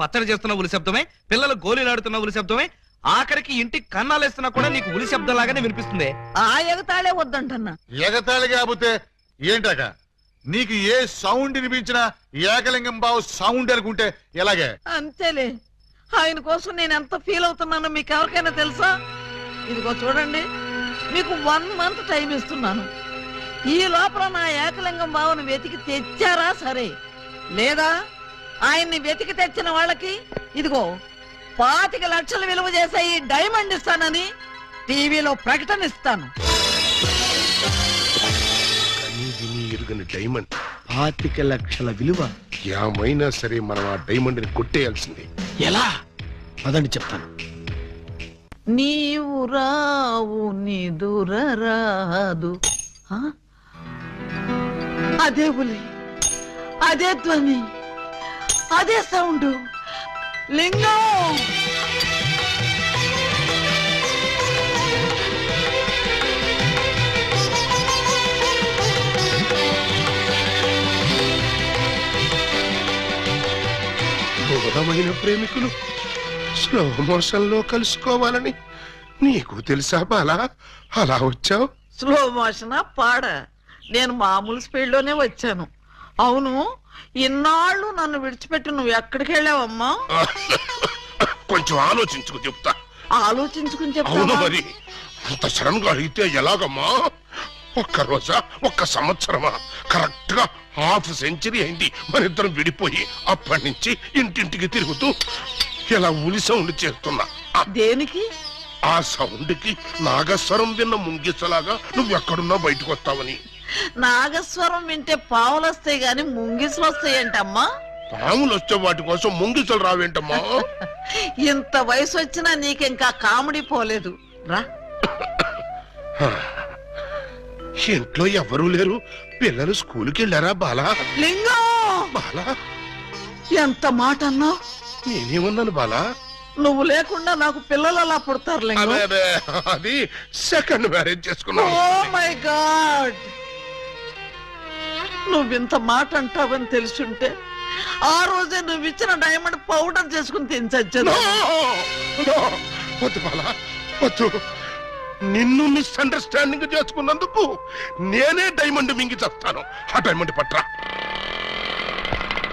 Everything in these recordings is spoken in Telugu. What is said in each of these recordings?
పచ్చడి చేస్తున్న ఉలి శబ్దమే పిల్లలు గోళీలాడుతున్న ఉలి శబ్దమే ఆఖరికి ఇంటి కన్నాలేస్తున్నా కూడా నీకు ఉలి శబ్దం లాగానే వినిపిస్తుంది. ఆ ఎగతాళే వద్దంటన్నా. ఎగతాళి కాకపోతే ఏంటక? నీకు ఏ సౌండ్ వినిపించినా ఏకలింగం బావు సౌండ్ అనుకుంటే ఎలాగే? అంతేలే. ఆయన కోసం నేను ఎంత ఫీల్ అవుతున్నానో మీకు ఎవరికైనా తెలుసా? ఇదిగో చూడండి. మీకు వన్ మంత్ టైం ఇస్తున్నాను. ఈ లోపల నా ఏకలింగం బావను వెతికి తెచ్చారా సరే? లేదా ఆయన్ని వెతికి తెచ్చిన వాళ్ళకి ఇదిగో పాతిక లక్షలు విలువ చేసే ఈ డైమండ్ ఇస్తానని టీవీలో ప్రకటన ఇస్తాను. ఎరుగని డైమండ్. పాతిక లక్షల విలువ. ఏమైనా సరే మనం ఆ డైమండ్ని కొట్టేయాల్సిందే. ఎలా? పదండి చెప్తాను. నీవు రావు నిదురరాదు ఆ? అదే పులి అదే ధ్వని. అదే సౌండ్. లింగం. దూరమైన ప్రేమికులు స్లో మోషన్లో కలుసుకోవాలని నీకు తెలుసా బాలా? అలా వచ్చావు? స్లో మోషన్ పాడ. నేను మామూలు స్పీడ్లోనే వచ్చాను. అవును ఇన్నాళ్ళు నన్ను విడిచిపెట్టి నువ్వు ఎక్కడికి వెళ్ళావమ్మా? కొంచెం ఆలోచించుకు చెప్తా. ఆలోచించుకుని అవును చెప్తావా మరి. అంత సడన్గా అడిగితే ఎలాగమ్మా? ఒక్క రోజా ఒక్క సంవత్సరమా? కరెక్ట్గా హాఫ్ సెంచరీ అయింది. మన ఇద్దరం విడిపోయి అప్పటి నుంచి ఇంటింటికి తిరుగుతూ ఇలా ఉలి సౌండ్ చేస్తున్నా. ఆ- దేనికి? ఆ సౌండ్కి నాగస్వరం విన్న ముంగిసలాగా నువ్వు ఎక్కడున్నా బయటకు వస్తావని నాగస్వరం వింటే పావులు వస్తాయి గాని ముంగిసులు వస్తాయంటమ్మా పాములు వచ్చే వాటి కోసం ముంగిసలు రావేంటమ్మా? ఇంత వయసు వచ్చినా నీకింకా కామెడీ పోలేదు. రా. ఇంట్లో ఎవరూ లేరు. పిల్లలు స్కూల్కి వెళ్ళారా బాలా? లింగం! బాలా? ఎంత మాట అన్నావు నేనేమన్నాను బాలా? నువ్వు లేకుండా నాకు పిల్లలు అలా పుడతారు లింగం. అదే అదే అది. సెకండ్ మ్యారేజ్ చేసుకున్నాను. ఓ మై గాడ్ నువ్వింత మాట అంటావని తెలుసుంటే ఆ రోజే నువ్వు ఇచ్చిన డైమండ్ పౌడర్ చేసుకుని! No! వద్దు బాలా వద్దు. నిన్ను మిస్అండర్స్టాండింగ్ చేసుకున్నందుకు నేనే డైమండ్ మింగి చేస్తాను. ఆ డైమండ్ పట్రా.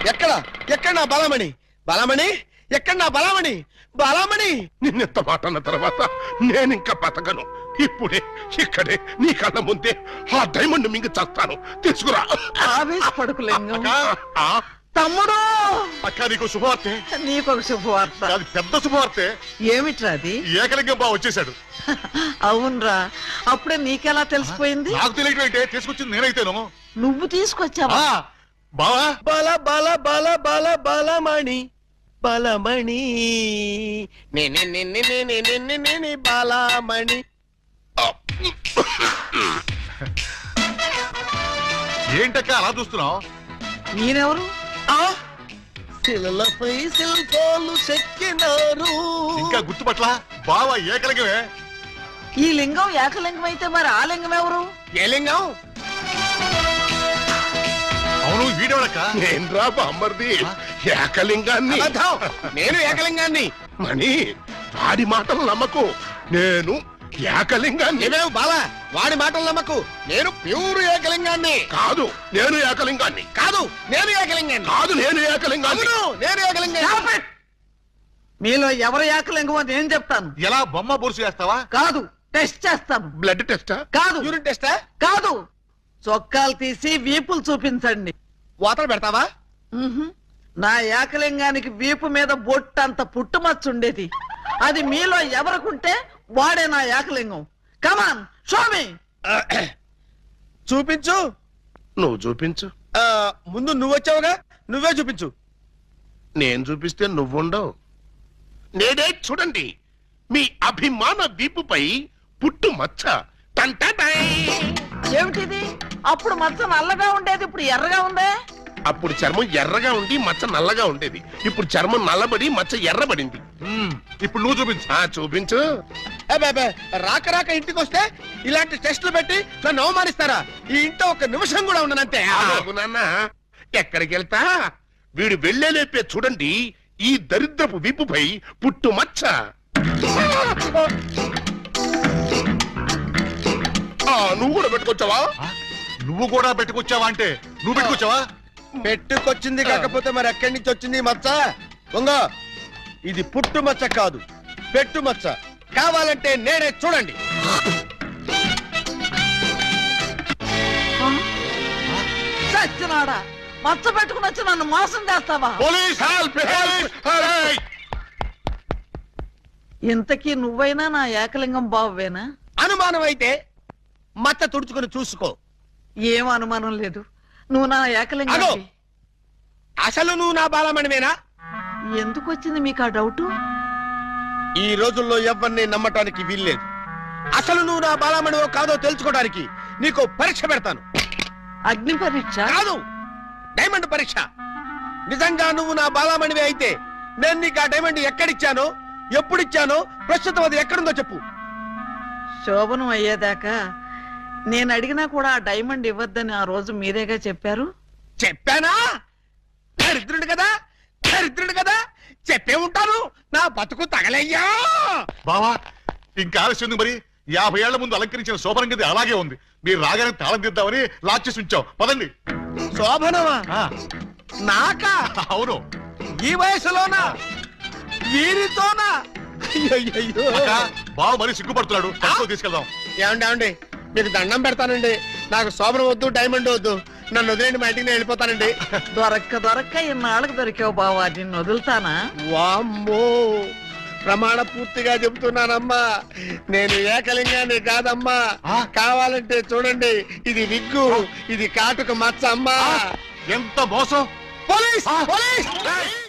ఎక్కడ? ఎక్కడ నా బలమణి? బలమణి? ఎక్కడ నా బలమణి? బలమణి! నిన్నెంత మాట అన్న తర్వాత నేనింకా బతకను. ఇప్పుడే ఇక్కడే నీ కళ్ళ ముందే ఆ డైమండ్ మింగి చేస్తాను తీసుకురా ఆవేశపడుకు లింగం ఆ, తమ్ముడు అక్క నీకు శుభవార్తె నీకొక శుభవార్త అది పెద్ద శుభవార్తె ఏమిట్రా అది ఏకలింగం బావ వచ్చేసాడు అవునరా అప్పుడే నీకెలా తెలిసిపోయింది నాకు తెలియటం ఏంటే తీసుకొచ్చింది నేనైతేను నువ్వు తీసుకొచ్చావా ఆ, బావా బల బల బల బల బలమణి బలమణి నేనే నిన్నే నేనే నిన్నే నేనే బలమణి ఏంటక్క అలా చూస్తున్నావు? నేనెవరు ఆ? శిలలపై శిల్పాలు చెక్కినారు. ఇంకా గుర్తుపట్ల బావ ఏకలింగమే. ఈ లింగం ఏకలింగం అయితే మరి ఆ లింగం ఎవరు? ఏ లింగం? అవును వీడేవాడక్క? నేను రా బామ్మర్ది. ఏకలింగాన్ని. నేను ఏకలింగాన్ని. మణి వాడి మాటలు నమ్మకు. నేను ఏకలింగాన్ని. నీవేం బాల వాడి మాటలు నమ్మకు నేను ప్యూర్ ఏకలింగాన్ని. కాదు నేను ఏకలింగాన్ని. కాదు నేను ఏకలింగాన్ని. కాదు నేను ఏకలింగాన్ని. అవును నేను ఏకలింగాన్ని! మీలో ఎవరు ఏకలింగమో నేను చెప్తాను. ఎలా బొమ్మ బొరుసు చేస్తావా? కాదు టెస్ట్ చేస్తాను. బ్లడ్ టెస్టా? కాదు. యూరిన్ టెస్టా? కాదు. చొక్కాలు తీసి వీపులు చూపించండి. వాతలు పెడతావా. నా ఏకలింగానికి వీపు మీద బొట్టంత పుట్టుమచ్చ ఉండేది అది మీలో ఎవరికుంటే వాడే నా ఏకలింగం. కమాన్ షోమి చూపించు. నువ్వు చూపించు. ఆ, ముందు నువ్వు వచ్చావుగా నువ్వే చూపించు. నేను చూపిస్తే నువ్వుండవు. నేనే చూడండి మీ అభిమాన వీపుపై పుట్టు మచ్చ. టంటటై. ఏమిటిది? అప్పుడు మచ్చ నల్లగా ఉండేది ఇప్పుడు ఎర్రగా ఉందే? అప్పుడు చర్మం ఎర్రగా ఉండి మచ్చ నల్లగా ఉండేది. ఇప్పుడు చర్మం నల్లబడి మచ్చ ఎర్రబడింది. మ్మ్, ఇప్పుడు నువ్వు చూపించు. ఆ చూపించు. రాక రాక ఇంటికి వస్తే ఇలాంటి టెస్టులు పెట్టి నన్ను అవమానిస్తారా? ఈ ఇంట్లో ఒక నిమిషం కూడా ఉండనంతే. ఆగు నాన్న ఎక్కడికి వెళ్తా వీడు వెళ్ళేలేపే చూడండి ఈ దరిద్రపు విప్పుపై పుట్టు మచ్చ. ఆ, నువ్వు కూడా పెట్టుకొచ్చావా? నువ్వు కూడా పెట్టుకొచ్చావా అంటే? నువ్వు పెట్టుకొచ్చావా? పెట్టుకొచ్చింది కాకపోతే మరి ఎక్కడి నుంచి వచ్చింది మచ్చ? దొంగ ఇది పుట్టు మచ్చ కాదు పెట్టు మచ్చ. కావాలంటే నేనే చూడండి. చచ్చినాడా మచ్చ పెట్టుకుని వచ్చి నన్ను మోసం చేస్తావా? Police help help help. ఇంతకీ నువ్వైనా నా ఏకలింగం బావేనా అనుమానం అయితే మచ్చ తుడుచుకుని చూసుకో. ఏం అనుమానం లేదు? నువ్వు నా ఏకలింగం అగో! అసలు నువ్వు నా బాలమణివేనా? ఎందుకు వచ్చింది మీకు ఆ డౌట్? ఈ రోజుల్లో ఎవరిని నమ్మటానికి వీల్లేదు. అసలు నువ్వు నా బాలమణివో కాదో తెలుసుకోవడానికి నీకు పరీక్ష పెడతాను. అగ్ని పరీక్ష? కాదు! డైమండ్ పరీక్ష. నిజంగా నువ్వు నా బాలమణివే అయితే నేను నీకు ఆ డైమండ్ ఎక్కడిచ్చానో ఎప్పుడిచ్చానో ప్రస్తుతం అది ఎక్కడుందో చెప్పు. శోభనం అయ్యేదాకా నేను అడిగినా కూడా ఆ డైమండ్ ఇవ్వద్దని ఆ రోజు మీరేగా చెప్పారు? చెప్పానా? దరిద్రుడు కదా? దరిద్రుడు కదా? చెప్పే ఉంటాను. నా బతుకు తగలయ్యా. బావా ఇంకా ఆలస్యం ఉంది మరి? యాభై ఏళ్ళ ముందు అలంకరించిన శోభనం గది అలాగే ఉంది. మీరు రాగానే తాళం తీద్దామని లాక్ చేసి ఉంచాం. పదండి. శోభనమా? ఆ, నాకా? అవును. ఈ వయసులోనా? వీరితోనా. అక్క, బావ మరీ సిగ్గుపడుతున్నాడు. తక్కువ తీసుకెళ్దాం. ఏమండి ఏమండి? మీకు దండం పెడతానండి. నాకు శోభనం వద్దు డైమండ్ వద్దు. నన్ను వదిలేండి మా ఇంటికి నేను వెళ్ళిపోతానండి. దొరక్క దొరక్క ఇన్నాళ్ళకి దొరికావు బావా నిన్ను వదులుతానా? వామ్మో! ప్రమాణ పూర్తిగా చెబుతున్నానమ్మా. నేను ఏకలింగాన్ని కాదమ్మా? కావాలంటే చూడండి ఇది విగ్గు ఇది కాటుక మచ్చ అమ్మా. ఎంత మోసం? పోలీస్! పోలీస్!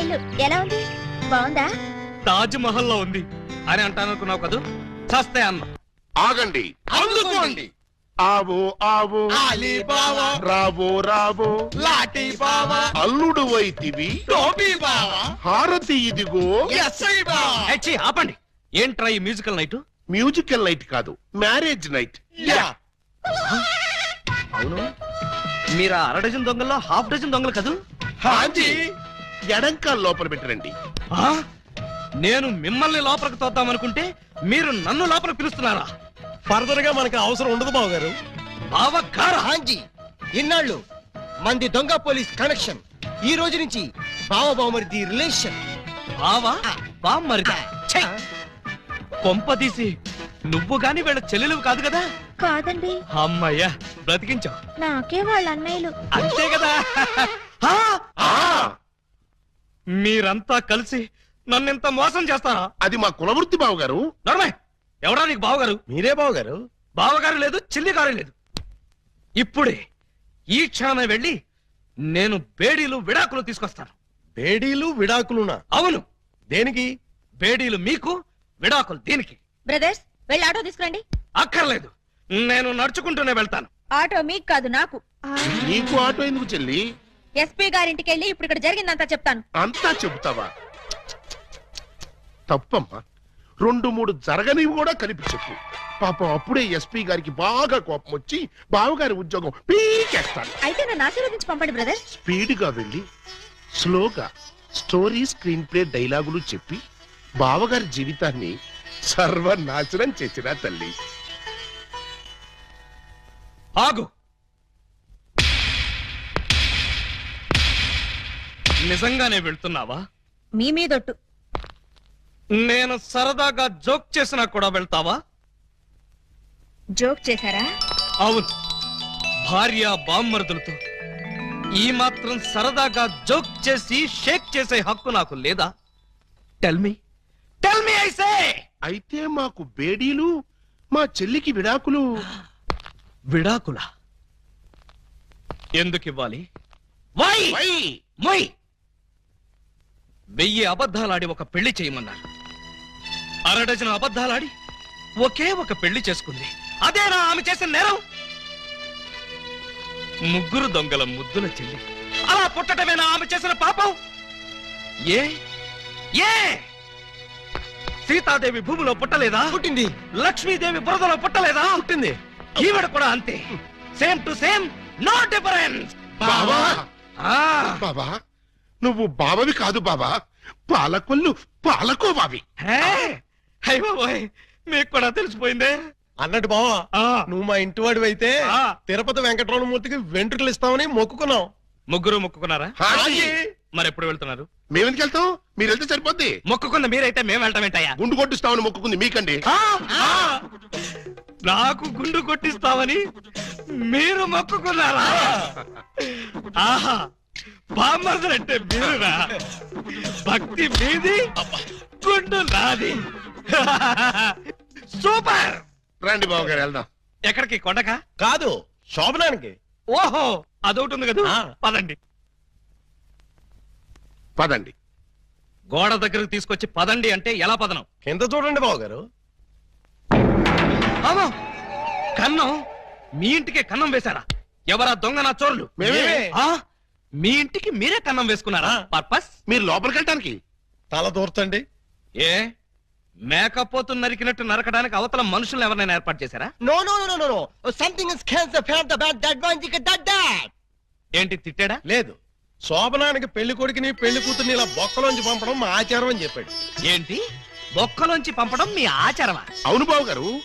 ఇల్లు ఎలా ఉంది? బాగుందా? తాజ్ మహల్లో ఉంది అని అంటాననుకున్నావు కదూ? చస్తే అన్న. ఆగండి. అందుకోండి ఆవో ఆవో. అలీబాబా రావో రావో. లాఠీ బావా. అల్లుడు వైతివి. టోపీ బావా. హారతి ఇదిగో. ఎస్ఐ బావా. హెచ్చి, ఆపండి. ఏంట్రా ఈ మ్యూజికల్ నైట్? మ్యూజికల్ నైట్ కాదు మ్యారేజ్ నైట్. యా. అవును. మీరు ఆ అర డజన్ దొంగల్లో హాఫ్ డజన్ దొంగలు కదూ? హాజీ. ఎడంకాల్ లోపల పెట్టరండి. ఆ? నేను మిమ్మల్ని లోపలికి తోద్దామనుకుంటే మీరు నన్ను లోపలికి పిలుస్తున్నారా? ఫర్దర్గా మనకి అవసరం ఉండదు బావ గారు హాంజీ ఇన్నాళ్ళు మంది దొంగ పోలీస్ కనెక్షన్ ఈ రోజు నుంచి బావ బావమరిది రిలేషన్. బావా బామ్మరిదా ఛై! కొంపదీసి నువ్వు గాని వీళ్ళ చెల్లెలు కాదు కదా? కాదండి. అమ్మయ్యా బ్రతికించావు నాకే వాళ్ళ అన్నయ్యలు. అంతే కదా? ఆ! ఆ, మీరంతా కలిసి నన్నింత మోసం చేస్తారా? అది మా కులవృత్తి బావ గారు నర్మే ఎవడా నీకు బావగారు? మీరే బావ గారు బావగారు లేదు చిల్లిగారు లేదు. ఇప్పుడే ఈ క్షణమే వెళ్ళి నేను బేడీలు విడాకులు తీసుకొస్తాను. బేడీలు విడాకులునా? అవును. దేనికి? బేడీలు మీకు విడాకులు దీనికి. బ్రదర్స్ వెళ్ళి ఆటో తీసుకురండి. అక్కర్లేదు. నేను నడుచుకుంటూనే వెళ్తాను. ఆటో మీకు కాదు నాకు. నీకు ఆటో ఎందుకు చెల్లి? ఎస్పీ గారింటికి వెళ్ళి ఇప్పుడు ఇక్కడ జరిగిందంతా చెప్తాను. అంతా చెబుతావా? తప్పమ్మా. రెండు మూడు జరగనివి కూడా కలిపి చెప్పు పాపం అప్పుడే ఎస్పీ గారికి బాగా కోపం వచ్చి బావగారి ఉద్యోగం పీకేస్తాడు. అయితే నన్ను ఆశీర్వదించి పంపండి బ్రదర్. స్పీడ్గా వెళ్ళి స్లోగా స్టోరీ స్క్రీన్ ప్లే డైలాగులు చెప్పి బావగారి జీవితాన్ని సర్వనాశనం చేసిన తల్లి. ఆగు. నిజంగానే వెళ్తున్నావా? మీ మీదొట్టు. నేను సరదాగా జోక్ చేసినా కూడా వెళ్తావా? జోక్ చేశారా? అవును. భార్య బామ్మరుదులతో. ఈ మాత్రం సరదాగా జోక్ చేసి షేక్ చేసే హక్కు నాకు లేదా? టెల్ మీ టెల్ మీ ఐసే అయితే మాకు బేడీలు మా చెల్లికి విడాకులు. విడాకుల? ఎందుకు ఇవ్వాలి వై! వై? మొయ్! వెయ్యి అబద్ధాలాడి ఒక పెళ్ళి చేయమన్నారు. అరడజన అబద్ధాలాడి ఒకే ఒక పెళ్ళి చేసుకుంది. అదేనా ఆమె చేసిన నేరం. ముగ్గురు దొంగల ముద్దుల చెల్లి. అలా పుట్టటమేనా ఆమె చేసిన పాపం. ఏ? ఏ? సీతాదేవి భూమిలో పుట్టలేదా? పుట్టింది. లక్ష్మీదేవి బురదలో పుట్టలేదా? పుట్టింది. ఈవిడ కూడా అంతే. Same to same no difference ఆ. బాబా నువ్వు బావవి కాదు బాబా. పాలకొల్లు పాలకోబావి హే! అయ్య బాబోయ్ మీకు కూడా తెలిసిపోయిందే? అన్నట్టు బావా ఆ. నువ్వు మా ఇంటి వాడివి అయితే ఆ. తిరుపతి వెంకటరమణమూర్తికి వెంట్రుకలు ఇస్తామని మొక్కుకున్నాం. ముగ్గురు మొక్కుకున్నారా. మరి ఎప్పుడు వెళ్తున్నారు? మేమెందుకు వెళ్తాం? మీరు వెళ్తే సరిపోద్ది. మొక్కుకున్న మీరైతే మేము వెళ్ళటం ఏంటయ్యా? గుండు కొట్టిస్తామని మొక్కుకుంది మీకండి! నాకు గుండు కొట్టిస్తామని మీరు మొక్కుకున్నారా? ఆహా! బామ్మర్దలంటే మీరురా భక్తి మీది గుండు నాది. సూపర్! రండి బావ గారు వెళ్దాం. ఎక్కడికి కొండక? కాదు శోభనానికి. ఓహో అదొకటి ఉంది కదా. పదండి. పదండి. గోడ దగ్గరకు తీసుకొచ్చి పదండి అంటే ఎలా పదనం? కింద చూడండి బావ గారు కన్నం మీ ఇంటికే కన్నం వేశారా? ఎవరా దొంగ నా చోర్లు? మేమే. మీ ఇంటికి మీరే కన్నం వేసుకున్నారా. పర్పస్? మీరు లోపలికి వెళ్ళటానికి తల దూర్చండి. ఏ? మేకపోతు నరికినట్టు నరకడానికి అవతల మనుషులను ఎవరైనా ఏర్పాటు చేశారా? No, no. Something is cancer, phantom, bad, that one, you that, that. ఏంటి తిట్టాడా? లేదు. శోభనానికి పెళ్ళి కొడుకుని పెళ్ళి కూతుర్ని ఇలా బొక్కలోంచి పంపడం మా ఆచారం అని చెప్పాడు. ఏంటి? బొక్కలోంచి పంపడం మీ ఆచారమా? అవును బాబు గారు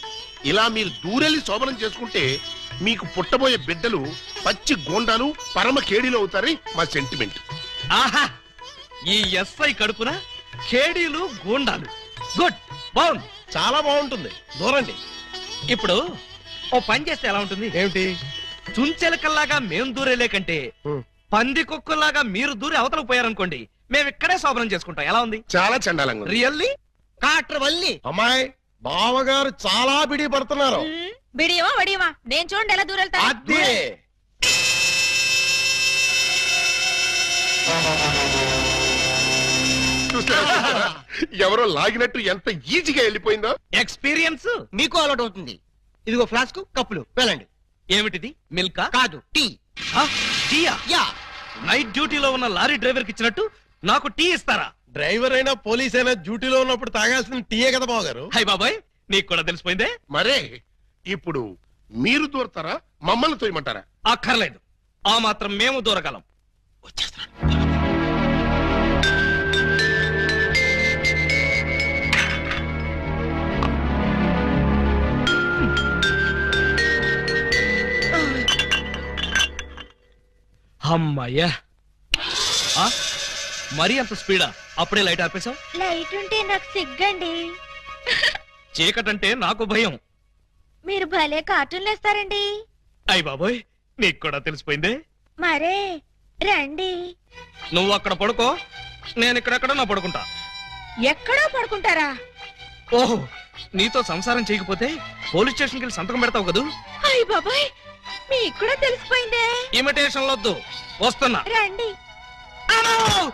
ఇలా మీరు దూరెళ్ళి శోభనం చేసుకుంటే మీకు పుట్టబోయే బిడ్డలు పచ్చి గోండాలు పరమ కేడీలు అవుతారని మా సెంటిమెంట్ ఆహా! ఈ ఎస్ఐ కడుపున కేడీలు గూండాలు. గుడ్ బాగుంది. చాలా బాగుంటుంది. దూరండి. ఇప్పుడు ఓ పని చేస్తే ఎలా ఉంటుంది? ఏమిటి? చుంచెలకల్లాగా మేం దూరేలే కంటే. పంది కుక్కల్లాగా మీరు దూరి అవతలకు పోయారనుకోండి మేము ఇక్కడే శోభనం చేసుకుంటాం. ఎలా ఉంది? చాలా చండాలంగా. రియల్లీ? కాట్రవల్లి. అమ్మాయి బావగారు చాలా బిడి పడుతున్నారు. బిడియమా వడియమా? నేను చూడండి ఎలా దూరెళ్తా అదే? ఎవరో లాగినట్టు ఎంత ఈజీగా వెళ్ళిపోయిందో. ఎక్స్పీరియన్స్ మీకు అలవాటు అవుతుంది. ఇదిగో ఫ్లాస్క్ కప్పులు వెళ్ళండి. ఏమిటిది? మిల్కా? కాదు టీ. టీయా? యా. నైట్ డ్యూటీలో ఉన్న లారీ డ్రైవర్కి ఇచ్చినట్టు నాకు టీ ఇస్తారా? డ్రైవర్ అయినా పోలీస్ అయినా డ్యూటీలో ఉన్నప్పుడు తాగాల్సిన టీయే కదా బావగారు. హై బాబాయ్ నీకు కూడా తెలిసిపోయిందే? మరే ఇప్పుడు మీరు దూరతారా మమ్మల్ని తోయమంటారా? అక్కర్లేదు. ఆ మాత్రం మేము దూరగలం. అమ్మయ్యా. ఆ? మరీ అంత స్పీడా? అప్పుడే లైట్ ఆపేశావు? లైట్ ఉంటే నాకు సిగ్గండి. చీకటంటే నాకు భయం. మీరు భలే కార్టూన్లు వేస్తారండి. అయ్ బాబోయ్ నీకు కూడా తెలిసిపోయిందే? మరే రండి. నువ్వు అక్కడ పడుకో నేను ఇక్కడెక్కడ నా పడుకుంటా. ఎక్కడో పడుకుంటారా? ఓహో నీతో సంసారం చేయకపోతే పోలీస్ స్టేషన్కి వెళ్ళి సంతకం పెడతావు కదూ? అయ్య బాబాయ్ మీకు కూడా తెలిసిపోయిందే. ఇమిటేషన్ వద్దు వస్తున్నా. రండి. Vamos!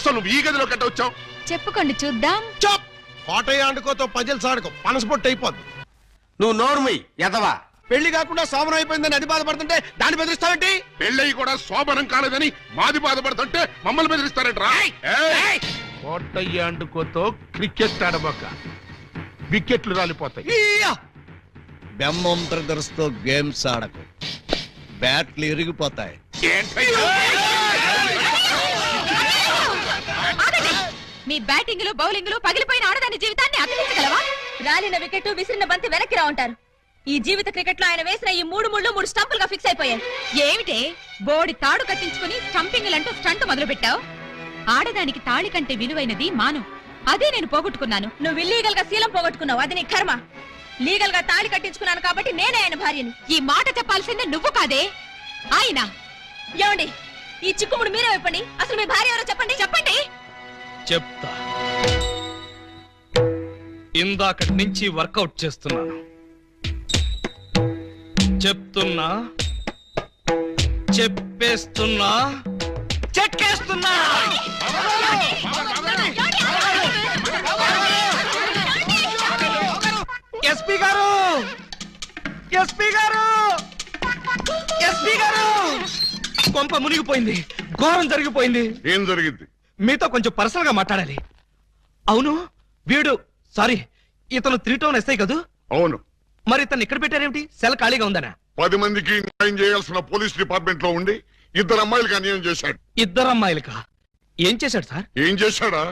అసలు నువ్వు ఈ గదిలో కట్ట వచ్చావు? చెప్పుకోండి చూద్దాం. చప్! కోటయ్య ఆడుకోతో పజల్స్ ఆడుకో పనసపొట్టు అయిపోద్ది. నువ్వు నోరుమి ఎదవా పెళ్ళి కాకుండా సోమరం అయిపోయిందని అది బాధపడుతుంటే దాన్ని బెదిరిస్తావేంటి? పెళ్ళయి కూడా శోభనం కాలేదని మాది బాధపడుతుంటే మమ్మల్ని బెదిరిస్తారంటరా? కోటయ్య అండుకోతో క్రికెట్ ఆడబోక వికెట్లు రాలిపోతాయి! బెమ్మం బ్రదర్స్తో గేమ్స్ ఆడకు. బ్యాట్లు ఇరిగిపోతాయి. మీ బ్యాటింగ్లో బౌలింగ్లో పగిలిపోయిన ఆడదాని జీవితాన్ని అందించగలవా రాలిన వికెట్ విసిరిన బంతి వెనక్కి రా ఉంటారు ఈ జీవిత క్రికెట్లో ఆయన వేసిన ఈ మూడు ముళ్ళు మూడు స్టంపులుగా ఫిక్స్ అయిపోయాయి. ఏమిటి? బోడి తాడు కట్టించుకుని స్టంపింగ్ అంటూ స్టంట్ మొదలు పెట్టావు ఆడదానికి తాళి కంటే విలువైనది మాను. అదే నేను పోగొట్టుకున్నాను. నువ్వు ఇల్లీగల్గా శీలం పోగొట్టుకున్నావు. అది నీ కర్మ. లీగల్గా తాళి కట్టించుకున్నాను కాబట్టి నేనే ఆయన భార్యను. ఈ మాట చెప్పాల్సిందే నువ్వు కాదే? ఆయన. ఏమండి? ఈ చిక్కుముడు మీరే చెప్పండి అసలు మీ భార్య ఎవరో చెప్పండి. చెప్పండి. చెప్తా. ఇందాకటి నుంచి వర్కౌట్ చేస్తున్నాను. చెప్తున్నా చెప్పేస్తున్నా చెక్కేస్తున్నా. ఎస్పీ గారు! ఎస్పీ గారు! ఎస్పీ గారు! కొంప మునిగిపోయింది ఘోరం జరిగిపోయింది. ఏం జరిగింది? మీతో కొంచెం పర్సనల్గా మాట్లాడాలి. అవును వీడు సారీ ఇతను త్రీ టౌన్ ఎస్ఐ కదూ? అవును. మరి ఇతను ఇక్కడ పెట్టారేమిటి? సెల్ ఖాళీగా ఉందనా? పది మందికి న్యాయం చేయాల్సిన పోలీస్ డిపార్ట్మెంట్లో ఉండి ఇద్దరు అమ్మాయిలకి అన్యాయం చేశాడు. ఇద్దరు అమ్మాయిలకా? ఏం చేశాడు సార్? ఏం చేశాడా?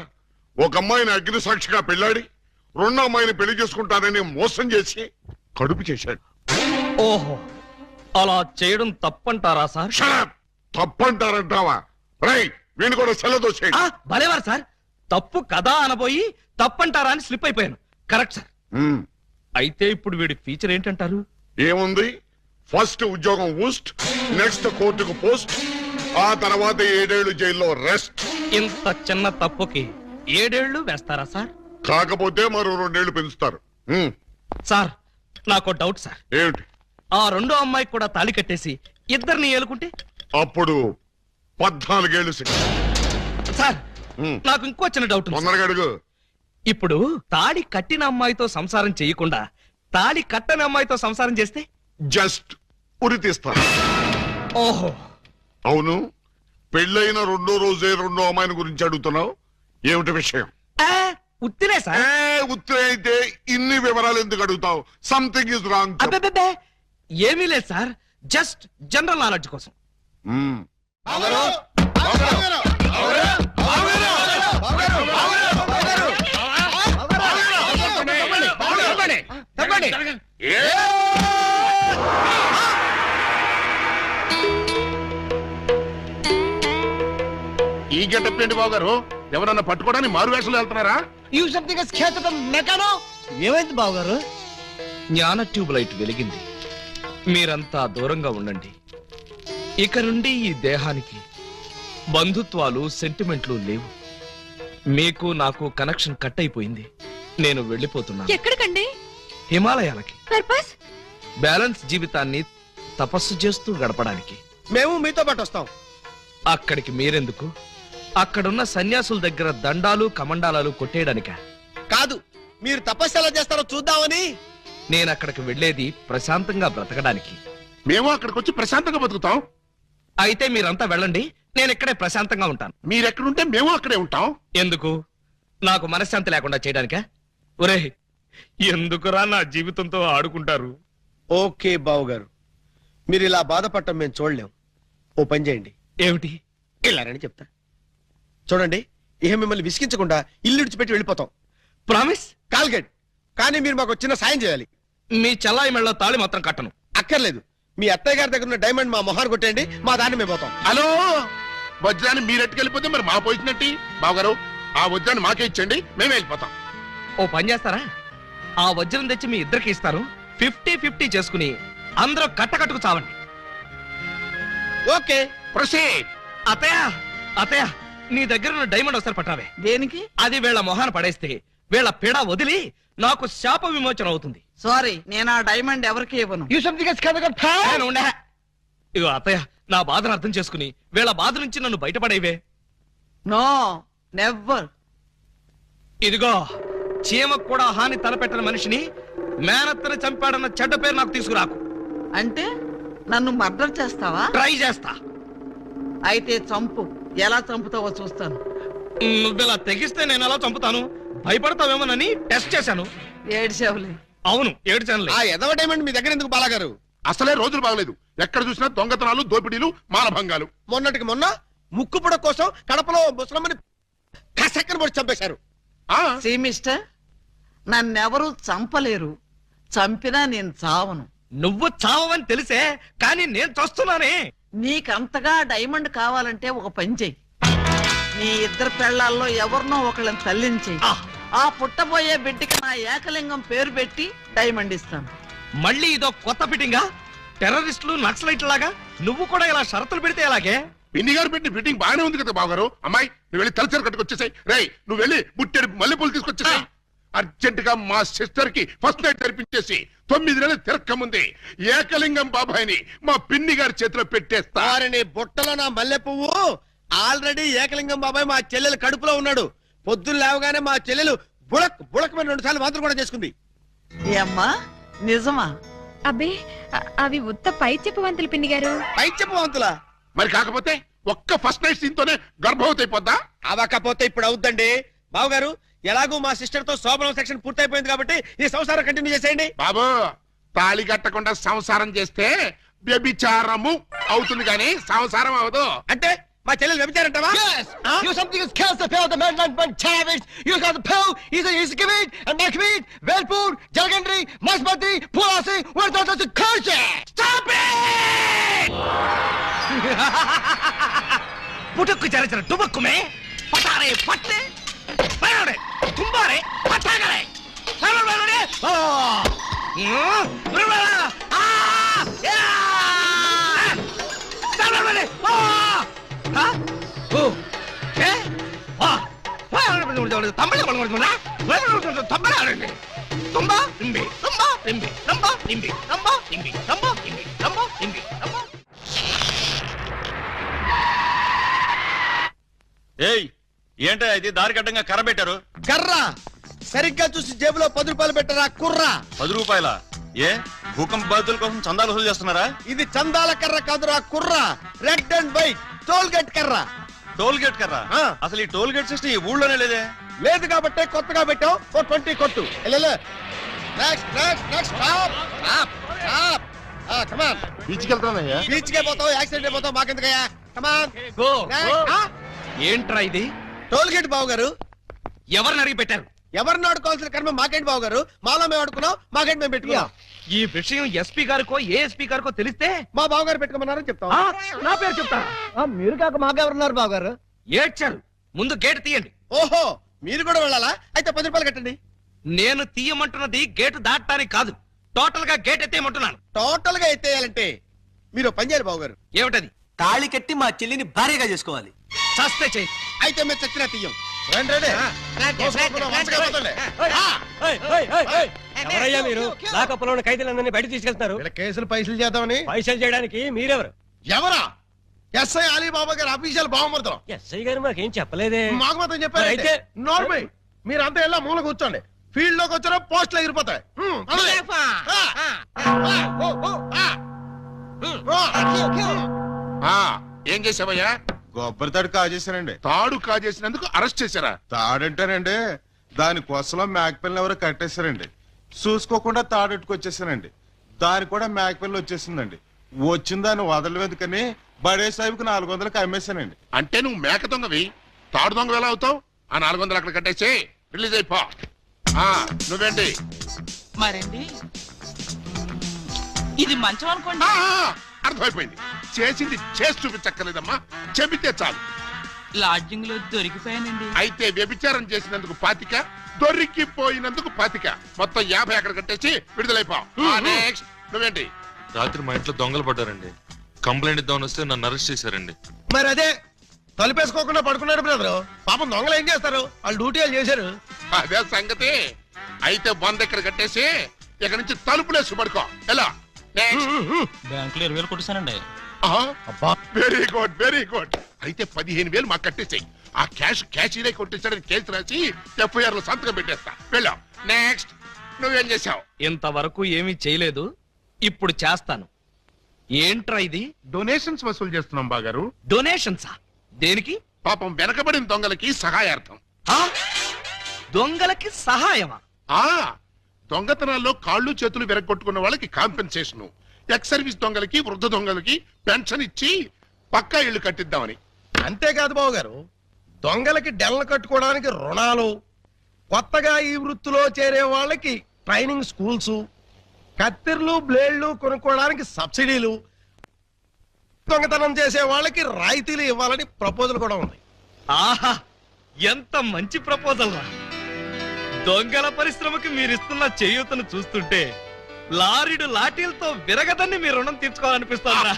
ఒక అమ్మాయిని అగ్ని సాక్షిగా పెళ్ళాడి రెండో అమ్మాయిని పెళ్ళి చేసుకుంటానని మోసం చేసి కడుపు చేశాడు. ఓహో అలా చేయడం తప్పంటారా సార్? తప్పంటారంటావా? రై వీణు కూడా సెలదోసేయండి భలేవారు సార్. తప్పు కదా అనబోయి తప్పంటారా అని స్లిప్ అయిపోయాను. Correct sir. ఉమ్, అయితే ఇప్పుడు వీడి ఫీచర్ ఏంటంటారు? ఏముంది? ఫస్ట్ ఉద్యోగం ఊస్ట్ నెక్స్ట్ కోర్టుకు పోస్ట్ ఆ తర్వాత ఏడేళ్ళు జైల్లో రెస్ట్. ఇంత చిన్న తప్పుకి ఏడేళ్ళు వేస్తారా సార్? కాకపోతే మరో రెండేళ్ళు పెంచుతారు. ఉమ్, సార్ నాకు డౌట్ సార్. ఏమిటి? ఆ రెండో అమ్మాయికి కూడా తాళి కట్టేసి ఇద్దరిని ఏలుకుంటే? అప్పుడు పద్నాలుగేళ్ళు శిక్ష సార్ ఉమ్, నాకు ఇంకో చిన్న డౌట్ ఉంది సార్. తొందరగా అడుగు. ఇప్పుడు తాళి కట్టిన అమ్మాయితో సంసారం చేయకుండా తాళి కట్టని అమ్మాయితో సంసారం చేస్తే? జస్ట్ ఉరి తీస్తారు ఓహో. అవును పెళ్ళైన రెండో రోజే రెండో అమ్మాయిని గురించి అడుగుతున్నావు? ఏమిటి విషయం? ఆ, ఉత్తినే సార్. ఉత్తరే అయితే ఇన్ని వివరాలు ఎందుకు అడుగుతావు? సంథింగ్ ఇస్ రాంగ్ అబ్బబ్బబ్బే, ఏమీ లేదు సార్. జస్ట్ జనరల్ నాలెడ్జ్ కోసం. ఈ గెటప్ ఏంటి బాబు గారు ఎవరన్నా పట్టుకోవడానికి మారు వేషాలు వెళ్తున్నారా? Cancer from Nakano? ఏమైంది బావగారు? జ్ఞాన ట్యూబ్ లైట్ వెలిగింది. మీరంతా దూరంగా ఉండండి. ఇక నుండి ఈ దేహానికి బంధుత్వాలు సెంటిమెంట్లు లేవు. మీకు నాకు కనెక్షన్ కట్ అయిపోయింది నేను వెళ్ళిపోతున్నాను. ఎక్కడికండి? హిమాలయాలకి. పర్పస్? బ్యాలెన్స్ జీవితాన్ని తపస్సు చేస్తూ గడపడానికి. మేము మీతో పాటు వస్తాం. అక్కడికి మీరెందుకు? అక్కడున్న సన్యాసుల దగ్గర దండాలు కమండాలాలు కొట్టేయడానిక? కాదు మీరు తపస్సు ఎలా చేస్తారో చూద్దామని. నేను అక్కడికి వెళ్ళేది ప్రశాంతంగా బ్రతకడానికి. మేము అక్కడికి వచ్చి ప్రశాంతంగా బతుకుతాం. అయితే మీరంతా వెళ్ళండి. నేను ఇక్కడే ప్రశాంతంగా ఉంటాను. మీరెక్కడుంటే మేము అక్కడే ఉంటాం. ఎందుకు? నాకు మనశ్శాంతి లేకుండా చేయడానికా? ఒరే ఎందుకురా నా జీవితంతో ఆడుకుంటారు? ఓకే బావు గారు మీరు ఇలా బాధపడటం మేము చూడలేం. ఓ పని చేయండి. ఏమిటి? వెళ్ళారని చెప్తా. చూడండి ఇహ మిమ్మల్ని విసిగించకుండా ఇల్లు విడిచిపెట్టి వెళ్ళిపోతాం. ప్రామిస్? కాల్గేట్. కానీ మీరు మాకు చిన్న సాయం చేయాలి. మీ చల్లాయి మెళ్ళ తాళి మాత్రం కట్టను. అక్కర్లేదు. మీ అత్తయ్య గారి దగ్గర ఉన్న డైమండ్ మా మొహాన్ని కొట్టేయండి మా దాన్ని మేము పోతాం. హలో? వజ్రాన్ని మీరెట్టుకెళ్ళిపోతే మరి మా పోయినట్టి బావగారు ఆ వజ్రాన్ని మాకే ఇచ్చండి మేమే వెళ్ళిపోతాం. ఓ పని చేస్తారా? ఆ వజ్రం తెచ్చి మీ ఇద్దరికి ఇస్తారు. ఫిఫ్టీ ఫిఫ్టీ చేసుకుని అందరూ కట్టకట్టుకు చావండి. ఓకే. ప్రొసీడ్. అతయ్య అతయ్య నీ దగ్గర ఉన్న డైమండ్ ఒకసారి పట్టావే. దేనికి? అది వీళ్ళ మొహాన పడేస్తే వీళ్ళ పిడ వదిలి నాకు శాప విమోచన అవుతుంది. సారీ నేను ఆ డైమండ్ ఎవరికి ఇవ్వను? నేను ఉండే. ఇగో అత్తయ్య నా బాధను అర్థం చేసుకుని వీళ్ళ బాధ నుంచి నన్ను బయటపడేవే. నో నెవర్ ఇదిగో చీమకు కూడా హాని తలపెట్టని మనిషిని మేనత్తని చంపాడన్న చెడ్డ పేరు నాకు తీసుకురాకు. అంటే నన్ను మర్డర్ చేస్తావా? ట్రై చేస్తా. అయితే చంపు. ఎలా చంపుతావో చూస్తాను. నువ్విలా తెగిస్తే నేను ఎలా చంపుతాను? భయపడతావేమోనని టెస్ట్ చేశాను. ఏడ్చావులే. అవును ఏడ్చానులే. ఆ ఎదవ డైమండ్ మీ దగ్గర ఎందుకు బాలాగారు? అసలే రోజులు బాగలేదు. ఎక్కడ చూసినా దొంగతనాలు దోపిడీలు మానభంగాలు. మొన్నటికి మొన్న ముక్కు పుడ కోసం కడపలో ముసలమ్మని కసక్కన పొడి చంపేశారు. ఆ? సీ మిస్టర్ నన్నెవరూ చంపలేరు. చంపినా నేను చావను. నువ్వు చావని తెలిసే కానీ నేను చస్తున్నానే. నీకంతగా డైమండ్ కావాలంటే ఒక పని చెయ్యి. నీ ఇద్దరు పెళ్ళాల్లో ఎవరినో ఒకళ్ళని తల్లించేయి ఆ, పుట్టబోయే బిడ్డకి నా ఏకలింగం పేరు పెట్టి డైమండ్ ఇస్తాను. మళ్ళీ ఇదో కొత్త ఫిట్టింగా? టెర్రరిస్టులు నక్సలైట్ లాగా నువ్వు కూడా ఇలా షరతులు పెడితే ఎలాగే? పిన్ని గారు పెట్టి ఫిట్టింగ్ బాగానే ఉంది కదా బావగారు. అమ్మాయి నువ్వు వెళ్ళి తలచరు కట్టుకొచ్చేసాయి రేయ్ నువ్వు వెళ్ళి బుట్టెడు మల్లెపూలు తీసుకొచ్చేసాయి. అర్జెంట్గా మా సిస్టర్కి ఫస్ట్ నైట్ తెరిపించేసి తొమ్మిది నెలలు తిరక్క ముందే ఏకలింగం బాబాయిని మా పిన్ని గారి చేతిలో పెట్టేస్తా. వారిని బుట్టలో నా మల్లె పువ్వు ఆల్రెడీ ఏకలింగం బాబాయ్ మా చెల్లెలు కడుపులో ఉన్నాడు. పొద్దున్న లేవగానే మా చెల్లెలు బుడక్ బుడకమైన రెండు సార్లు మాత్రం కూడా చేసుకుంది. నిజమా? అబ్బే అ- అవి ఉత్త పై చెప్పవంతులు పిన్ని గారు. పై చెప్పవంతులా మరి కాకపోతే ఒక్క ఫస్ట్ నైట్ సీన్ తోనే గర్భవతి అయిపోద్దా? అవకపోతే ఇప్పుడు అవుద్దండి. బావగారు ఎలాగూ మా సిస్టర్తో శోభనం సెక్షన్ పూర్తయిపోయింది కాబట్టి ఈ సంసారం కంటిన్యూ చేసేయండి. బాబు తాళి కట్టకుండా సంసారం చేస్తే వ్యభిచారము అవుతుంది కానీ సంసారం అవదు. అంటే మా చెల్లెలు! Huh? You something else cancel the pill, the man like one Chavez. You got the pill, he's a he's a Kavit, and Makavit, Velpur, Jalgandri, Masbati, Pulasi, where does the curse? Stop it! పుటుక్కు చరచర డుబక్కుమే పటారే పట్టే పయోడే తుంబారే పట్టాగలే సరళడే ఓ బ్రబల ఆ యా సరళడే ఓ తమిళ పడుకుంటున్నా తమిళ ఆడండి తుంబా ఇంబి తుంబా ఇంబి తుంబా ఇంబి తుంబా ఇంబి తుంబా ఇంబి తుంబా ఇంబి తుంబా ఏయ్ ఏంటో ఇది? దారి కట్టంగా కర్ర పెట్టారు. కర్ర! సరిగ్గా చూసి జేబులో పది రూపాయలు పెట్టరా కుర్రా? పది రూపాయల? ఏ? భూకంప బాధితుల కోసం చందాలు వసూలు చేస్తున్నారా? ఇది చందాల కర్ర కాదురా కుర్రా. Red and white toll gate కర్ర. టోల్ గేట్ కర్ర? ఆ. అసలు ఈ టోల్ గేట్ సిస్టమ్ ఈ ఊళ్ళోనే లేదే? లేదు కాబట్టి కొత్తగా పెట్టాం ఓ ట్వంటీ కొట్టు. Next next next stop stop stop come on బీచ్కి వెళ్తానయ్యా బీచ్ కే పోతావు యాక్సిడెంట్ అయిపోతావు మాకెందుకయ్యా కమాన్ గో గో. ఏంట్రా ఇది? టోల్ గేట్ బావు గారు ఎవరిని అడిగి పెట్టారు? ఎవరిని ఆడుకోవాల్సిన కర్మ మాకేంటి బావు గారు మాలో మేము ఆడుకున్నాం మాకేంటి మేము పెట్టుకున్నాం? ఈ విషయం ఎస్పీ గారికో ఏఎస్పీ గారికో తెలిస్తే? మా బావు గారు పెట్టుకోమన్నారని చెప్తాం. ఆ, నా పేరు చెప్తా మీరు కాక మాకెవరున్నారు బాబు గారు ఏడ్చారు. ముందు గేట్ తీయండి. ఓహో మీరు కూడా వెళ్ళాలా? అయితే పది రూపాయలు కట్టండి. నేను తీయమంటున్నది గేటు దాటడానికి కాదు. టోటల్గా గేట్ ఎత్తేయమంటున్నాను. టోటల్గా ఎత్తేయాలంటే మీరు ఓ పని చేయాలి బావు గారు ఏమిటది? తాళి కట్టి మా చెల్లిని భార్యగా చేసుకోవాలి. చస్తే చేయి. అయితే మేము చచ్చినా తీయం. రండి ఎవరయ్యా మీరు? లాకప్పులో ఉన్న ఖైదీలందరినీ బయట తీసుకెళ్తున్నారు. వీళ్ళ కేసులు పైసలు చేద్దామని? పైసలు చేయడానికి మీరెవరు? ఎవరా? ఎస్ఐ అలీబాబా గారి అఫీషియల్ బాగుమడతాం ఎస్ఐ గారు మాకేం చెప్పలేదే. మాకు మాత్రం చెప్పారు అయితే- నార్మల్. మీరంతా ఎలా మూల కూర్చోండి. ఫీల్డ్లోకి వచ్చారో పోస్టులు ఎగిరిపోతాయి. ఏం చేసావయ్యా? కొబ్బరి తాడు కాజేశారండి తాడు కాజేసినందుకు అరెస్ట్ చేశారా? తాడంటారండి దాని కొసలో మేకపిల్లని ఎవరో కట్టేశారండి. చూసుకోకుండా తాడెట్టుకొచ్చేసానండి దాని కూడా మేకపిల్ల వచ్చేసిందండి. వచ్చిన దాన్ని వదలవేదుకని బడే సాహిబ్కి నాలుగు వందలకి అమ్మేశానండి. అంటే నువ్వు మేక దొంగవి. తాడు దొంగ ఎలా అవుతావు? ఆ నాలుగు వందలు అక్కడ కట్టేసి రిలీజ్ అయిపో. ఆ నువ్వేంటి? మరండి. ఇది మంచం అనుకోండి. ఆ, ఆ, అర్థమైపోయింది. చేసింది చేసి చూపించక్కర్లేదమ్మా. చెబితే చాలు. లాడ్జింగ్లో దొరికిపోయానండి. అయితే వ్యభిచారం చేసినందుకు పాతిక దొరికిపోయినందుకు పాతిక. మొత్తం యాభై అక్కడ కట్టేసి విడుదలైపో నెక్స్ట్ నువ్వేంటి? రాత్రి మా ఇంట్లో దొంగలు పడ్డారండి. కంప్లైంట్ ఇద్దామని వస్తే నన్ను అరెస్ట్ చేశారండి. మరి అదే తలుపేసుకోకుండా పడుకున్నాడు బ్రదరు. పాపం దొంగలు ఏం చేస్తారు? వాళ్ళు డ్యూటీ వాళ్ళు చేశారు. అదే సంగతి. అయితే బంద్ ఇక్కడ కట్టేసి ఇక్కడ నుంచి తలుపులేసి పడుకో. ఎలా? బ్యాంకులో ఇరవై వేలు కొట్టేశానండి. వెరీ గుడ్ వెరీ గుడ్ అయితే పదిహేను వేలు మాకు కట్టేసాయి. ఆ క్యాష్ క్యాషీలే కొట్టేసాడని కేసు రాసి ఎఫ్ఐఆర్లో సంతకం పెట్టేస్తా. వెళ్ళా. నెక్స్ట్ నువ్వేం చేసావు ఇంతవరకు ఏమీ చేయలేదు. ఇప్పుడు చేస్తాను. ఏంట్రా ఇది? డొనేషన్స్ వసూలు చేస్తున్నాం బాగారు. డొనేషన్సా దేనికి? పాపం వెనకబడిన దొంగలకి సహాయార్థం? దొంగలకి సహాయమా? ఆ! దొంగతనాల్లో కాళ్ళు చేతులు విరగొట్టుకున్న వాళ్ళకి కాంపెన్సేషన్ ఎక్స్ సర్వీస్ దొంగలకి వృద్ధ దొంగలకి పెన్షన్ ఇచ్చి పక్కా ఇల్లు కట్టిద్దామని. అంతేకాదు బాబు గారు దొంగలకి డెల్ల కట్టుకోవడానికి రుణాలు కొత్తగా ఈ వృత్తిలో చేరే వాళ్ళకి ట్రైనింగ్ స్కూల్స్ కత్తిర్లు బ్లేడ్లు కొనుక్కోవడానికి సబ్సిడీలు దొంగతనం చేసే వాళ్ళకి రాయితీలు ఇవ్వాలని ప్రపోజల్ కూడా ఉంది. ఆహా ఎంత మంచి ప్రపోజల్ రా. దొంగల పరిశ్రమకి మీరిస్తున్న చేయూతను చూస్తుంటే లారీడు లాఠీలతో విరగదని మీ రుణం తీర్చుకోవాలనిపిస్తోందిరా.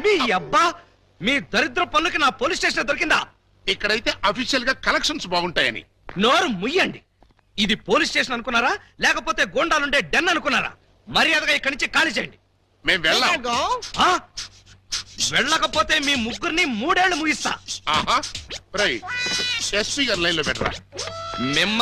మీ అబ్బా మీ దరిద్ర పనులకి నా పోలీస్ స్టేషన్ దొరికిందా? ఇక్కడైతే అఫీషియల్గా కలెక్షన్స్ బాగుంటాయని. నోరు ముయ్యండి. ఇది పోలీస్ స్టేషన్ అనుకున్నారా? లేకపోతే గోండాలుండే డెన్ అనుకున్నారా? మర్యాదగా ఇక్కడి నుంచి ఖాళీ చేయండి. మేము వెళ్ళాం. ఆ? వెళ్ళకపోతే మీ ముగ్గురిని మూడేళ్ళు ముగిస్తా. ఆహా. రై ఎస్పీ గారి లైన్లో పెట్టరా. మిమ్మ